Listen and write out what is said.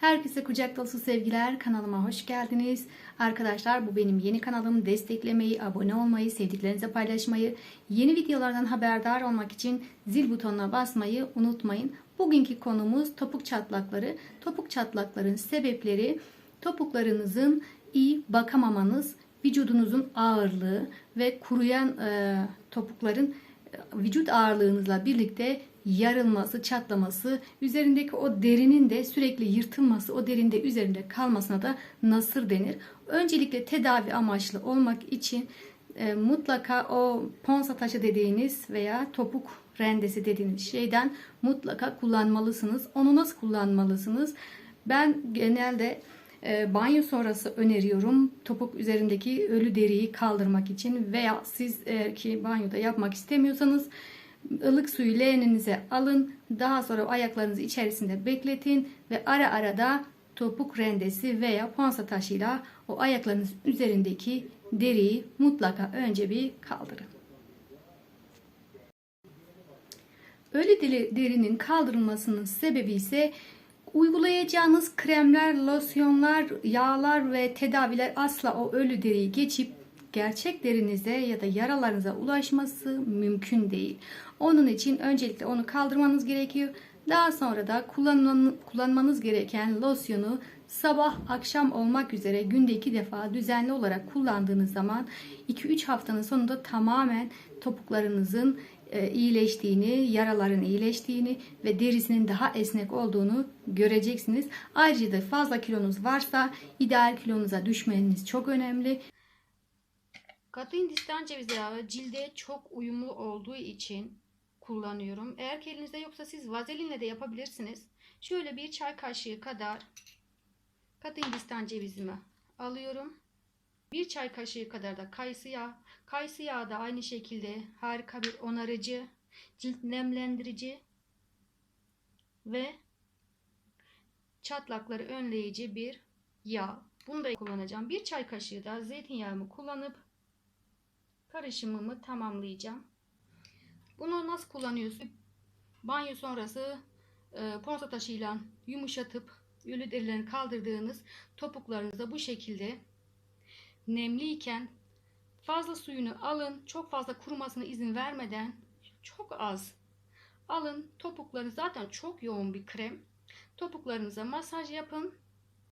Herkese kucak dolusu sevgiler. Kanalıma hoş geldiniz. Arkadaşlar bu benim yeni kanalım. Desteklemeyi, abone olmayı, sevdiklerinize paylaşmayı, yeni videolardan haberdar olmak için zil butonuna basmayı unutmayın. Bugünkü konumuz topuk çatlakları. Topuk çatlakların sebepleri, topuklarınızın iyi bakamamanız, vücudunuzun ağırlığı ve kuruyan e, topukların vücut ağırlığınızla birlikte yarılması, çatlaması, üzerindeki o derinin de sürekli yırtılması, o derinde üzerinde kalmasına da nasır denir. Öncelikle tedavi amaçlı olmak için e, mutlaka o ponsa taşı dediğiniz veya topuk rendesi dediğiniz şeyden mutlaka kullanmalısınız. Onu nasıl kullanmalısınız? Ben genelde e, banyo sonrası öneriyorum. Topuk üzerindeki ölü deriyi kaldırmak için veya siz eğer ki banyoda yapmak istemiyorsanız ılık suyu leğeninize alın. Daha sonra ayaklarınızı içerisinde bekletin ve ara ara da topuk rendesi veya ponsa taşıyla o ayaklarınız üzerindeki deriyi mutlaka önce bir kaldırın. Ölü deri- derinin kaldırılmasının sebebi ise uygulayacağınız kremler, losyonlar, yağlar ve tedaviler asla o ölü deriyi geçip gerçek derinize ya da yaralarınıza ulaşması mümkün değil. Onun için öncelikle onu kaldırmanız gerekiyor. Daha sonra da kullanman- kullanmanız gereken losyonu sabah akşam olmak üzere günde iki defa düzenli olarak kullandığınız zaman 2-3 haftanın sonunda tamamen topuklarınızın e, iyileştiğini, yaraların iyileştiğini ve derisinin daha esnek olduğunu göreceksiniz. Ayrıca da fazla kilonuz varsa ideal kilonuza düşmeniz çok önemli. Katı Hindistan cevizi yağı cilde çok uyumlu olduğu için kullanıyorum. Eğer ki elinizde yoksa siz vazelinle de yapabilirsiniz. Şöyle bir çay kaşığı kadar katı Hindistan cevizimi alıyorum. Bir çay kaşığı kadar da kayısı yağı. Kayısı yağı da aynı şekilde harika bir onarıcı, cilt nemlendirici ve çatlakları önleyici bir yağ. Bunu da kullanacağım. Bir çay kaşığı da zeytinyağımı kullanıp karışımımı tamamlayacağım. Bunu nasıl kullanıyorsun? Banyo sonrası e, porta taşıyla yumuşatıp ölü derilerini kaldırdığınız topuklarınıza bu şekilde nemliyken fazla suyunu alın. Çok fazla kurumasına izin vermeden çok az alın. Topukları zaten çok yoğun bir krem. Topuklarınıza masaj yapın